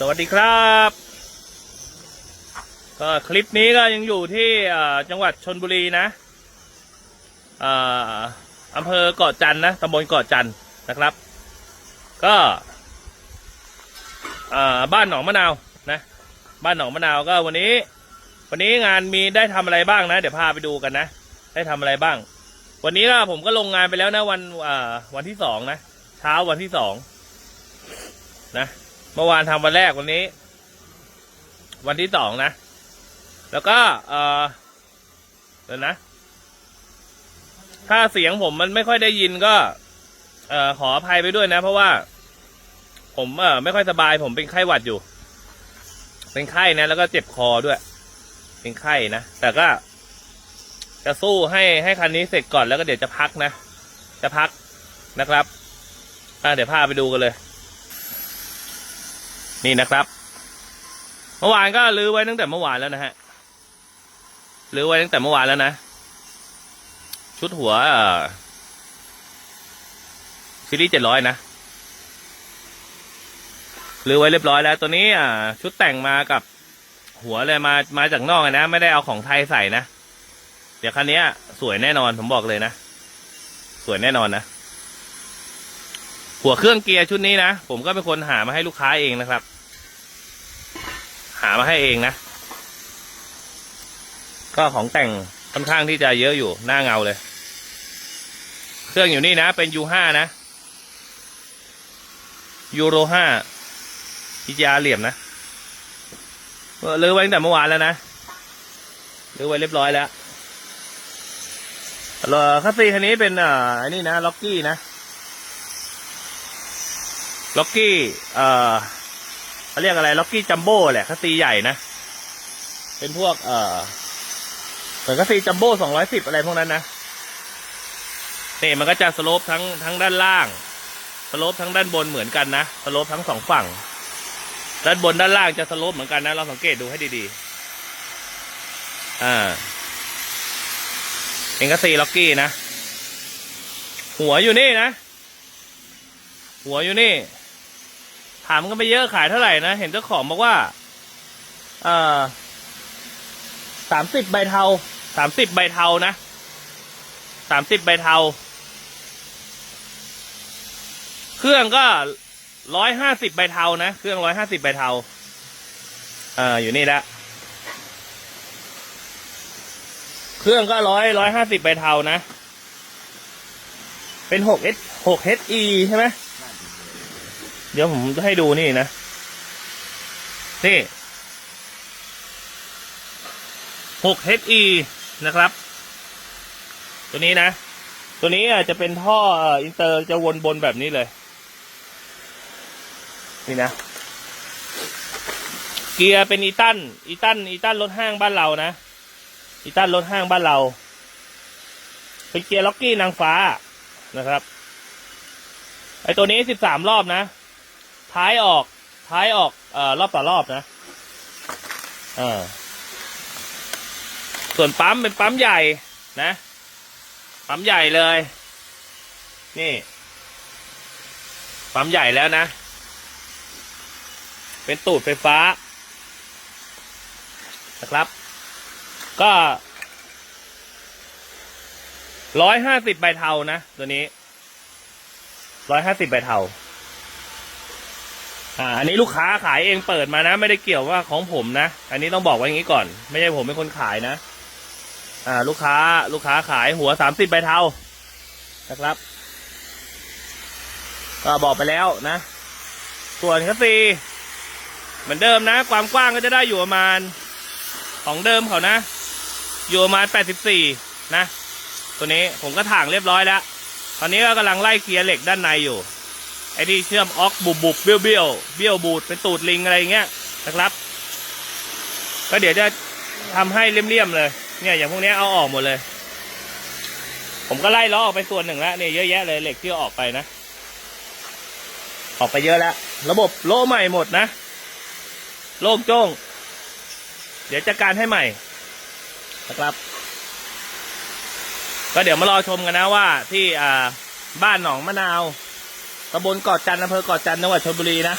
สวัสดีครับ ก็คลิปนี้ก็ยังอยู่ที่จังหวัดชนบุรีนะอำเภอเกาะจันทร์นะตำบลเกาะจันทร์นะครับ ก็บ้านหนองมะนาวนะ บ้านหนองมะนาวก็วันนี้ วันนี้งานมีได้ทำอะไรบ้างนะ เดี๋ยวพาไปดูกันนะ ได้ทำอะไรบ้าง วันนี้ก็ผมก็ลงงานไปแล้วนะวันวันที่สองนะ เช้าวันที่สองนะ เมื่อวานทำวันแรกวันนี้ วันที่สองนะ แล้วก็ เออเดี๋ยวนะ ถ้าเสียงผมมันไม่ค่อยได้ยินก็ เออขออภัยไปด้วยนะ เพราะว่า ผมเออไม่ค่อยสบาย ผมเป็นไข้หวัดอยู่ เป็นไข้นะแล้วก็เจ็บคอด้วย เป็นไข้นะแต่ก็ จะสู้ให้ให้คันนี้เสร็จก่อนแล้วก็เดี๋ยวจะพักนะจะพักนะครับอ่าเดี๋ยวพาไปดูกันเลย นี่นะครับ เมื่อวานก็รื้อไว้ตั้งแต่เมื่อวานแล้วนะฮะรื้อไว้ตั้งแต่เมื่อวานแล้วนะ ชุดหัวซีรีส์เจ็ดร้อยนะรื้อไว้เรียบร้อยแล้ว ตัวนี้อ่าชุดแต่งมากับหัวเลยมามาจากนอกนะ ไม่ได้เอาของไทยใส่นะ เดี๋ยวคันนี้สวยแน่นอนผมบอกเลยนะ สวยแน่นอนนะ หัวเครื่องเกียร์ชุดนี้นะ ผมก็เป็นคนหามาให้ลูกค้าเองนะครับามาให้เองนะ ก็ของแต่งค่อนข้างที่จะเยอะอยู่หน้าเงาเลย เครื่องอยู่นี่นะ เป็นยูห้านะยูโรห้าพิจาเหลี่ยมนะเลื้อไว้ตั้งแต่เมื่อวานแล้วนะเลื้อไว้เรียบร้อยแล้วเออคัสซีคันนี้เป็นอ่าอันนี้นะ ล็อกกี้นะ ล็อกกี้ เอ่อ เขาเรียกอะไรล็อกกี้จัมโบ้แหละคัสซีใหญ่นะ เป็นพวก เอ่อเหมือนคัสซีจัมโบ้สองร้อยสิบอะไรพวกนั้นนะนี่มันก็จะสโลปทั้งทั้งด้านล่าง สโลปทั้งด้านบนเหมือนกันนะ สโลปทั้งสองฝั่ง ด้านบนด้านล่างจะสโลปเหมือนกันนะ เราสังเกตดูให้ดีๆ อ่าเป็นคัสซีล็อกกี้นะ หัวอยู่นี่นะ หัวอยู่นี่ ถามกันไปเยอะขายเท่าไหร่นะ เห็นเจ้าของบอกว่าเออสามสิบใบเทาสามสิบใบเทานะสามสิบใบเทา เครื่องก็ร้อยห้าสิบใบเทานะ เครื่องร้อยห้าสิบใบเทา เอ่ออยู่นี่ละเครื่องก็ร้อยร้อยห้าสิบใบเทานะ เป็นหกเอสหกเอสอีใช่ไหม เดี๋ยวผมจะให้ดูนี่นะนี่หก HE นะครับ ตัวนี้นะ ตัวนี้อาจจะเป็นท่อเอ่ออินเตอร์จะวนบนแบบนี้เลย นี่นะ เกียร์เป็นอีตันอีตันอีตันรถห้างบ้านเรานะอีตันรถห้างบ้านเราเป็นเกียร์ล็อกกี้นางฟ้านะครับ ไอตัวนี้สิบสามรอบนะ ท้ายออก ท้ายออกเอ่อรอบต่อรอบนะเออส่วนปั๊มเป็นปั๊มใหญ่นะ ปั๊มใหญ่เลย นี่ ปั๊มใหญ่แล้วนะ เป็นตูดไฟฟ้า นะครับ ก็ร้อยห้าสิบใบเทานะ ตัวนี้ร้อยห้าสิบใบเทา อ่าอันนี้ลูกค้าขายเองเปิดมานะ ไม่ได้เกี่ยวว่าของผมนะ อันนี้ต้องบอกไว้อย่างนี้ก่อน ไม่ใช่ผมเป็นคนขายนะ อ่า ลูกค้าลูกค้าขายหัวสามสิบใบเทานะครับ ก็บอกไปแล้วนะ ส่วนคัสซีเหมือนเดิมนะ ความกว้างก็จะได้อยู่ประมาณ ของเดิมเขานะ อยู่ประมาณแปดสิบสี่นะ ตัวนี้ผมก็ถ่างเรียบร้อยแล้ว ตอนนี้ก็กำลังไล่เคลียร์เหล็กด้านในอยู่ ไอ้ที่เชื่อมออกบุบบุบเบี้ยวเบี้ยวเบี้ยวบูดเป็นตูดลิงอะไรอย่างเงี้ยนะครับ ก็เดี๋ยวจะทำให้เลี่ยมๆเลย เนี่ยอย่างพวกเนี้ยเอาออกหมดเลย ผมก็ไล่ล้อออกไปส่วนหนึ่งแล้วเนี่ยเยอะแยะเลยเหล็กที่อออกไปนะ ออกไปเยอะแล้ว ระบบโล่ใหม่หมดนะ โล่งโจ้ง เดี๋ยวจัดการให้ใหม่นะครับ ก็เดี๋ยวมารอชมกันนะว่าที่อ่าบ้านหนองมะนาว ตำบลเกาะจันทร์อำเภอเกาะจันทร์จังหวัดชลบุรีนะ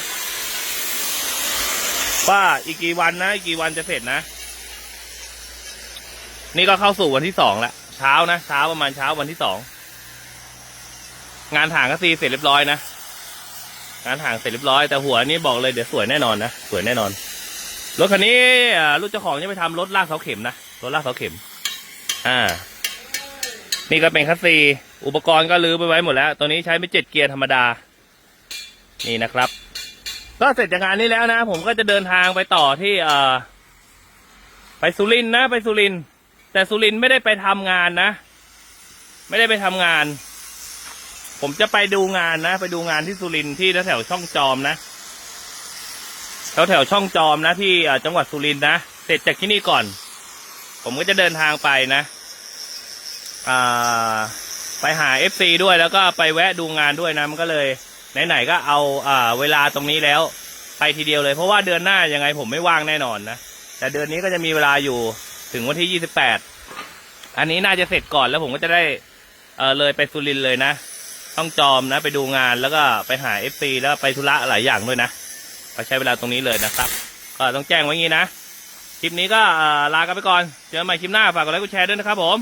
ว่าอีกกี่วันนะอีกกี่วันจะเสร็จนะ นี่ก็เข้าสู่วันที่สองแล้วเช้านะเช้าประมาณเช้าวันที่สองงานถางก็ซีเสร็จเรียบร้อยนะงานถางเสร็จเรียบร้อยแต่หัวนี่บอกเลยเดี๋ยวสวยแน่นอนนะสวยแน่นอนรถคันนี้ลูกเจ้าของจะไปทำรถลากเสาเข็มนะรถลากเสาเข็ม อ่า นี่ก็เป็นคัสซีอุปกรณ์ก็ลื้อไปไว้หมดแล้ว ตัวนี้ใช้ไม่เจ็ดเกียร์ธรรมดา นี่นะครับ ก็เสร็จจากงานนี้แล้วนะ ผมก็จะเดินทางไปต่อที่เอ่อไปสุรินนะ ไปสุรินแต่สุรินไม่ได้ไปทำงานนะ ไม่ได้ไปทำงาน ผมจะไปดูงานนะ ไปดูงานที่สุรินที่แถวช่องจอมนะแถวแถวช่องจอมนะที่จังหวัดสุรินนะเสร็จจากที่นี่ก่อน ผมก็จะเดินทางไปนะ ไปหาเอฟซีด้วยแล้วก็ไปแวะดูงานด้วยนะมันก็เลยไหนๆก็เอาอเวลาตรงนี้แล้วไปทีเดียวเลย เพราะว่าเดือนหน้ายังไงผมไม่ว่างแน่นอนนะแต่เดือนนี้ก็จะมีเวลาอยู่ถึงวันที่ยี่สิบแปดอันนี้น่าจะเสร็จก่อนแล้วผมก็จะได้เเลยไปสุรินเลยนะ ต้องจอมนะไปดูงานแล้วก็ไปหาเอฟซีแล้วไปธุระหลายอย่างด้วยนะก็ใช้เวลาตรงนี้เลยนะครับก็ต้องแจ้งไว้งี้นะคลิปนี้ก็ลากันไปก่อน เจอกันใหม่คลิปหน้าฝากกดไลค์กดแชร์ด้วยนะครับผม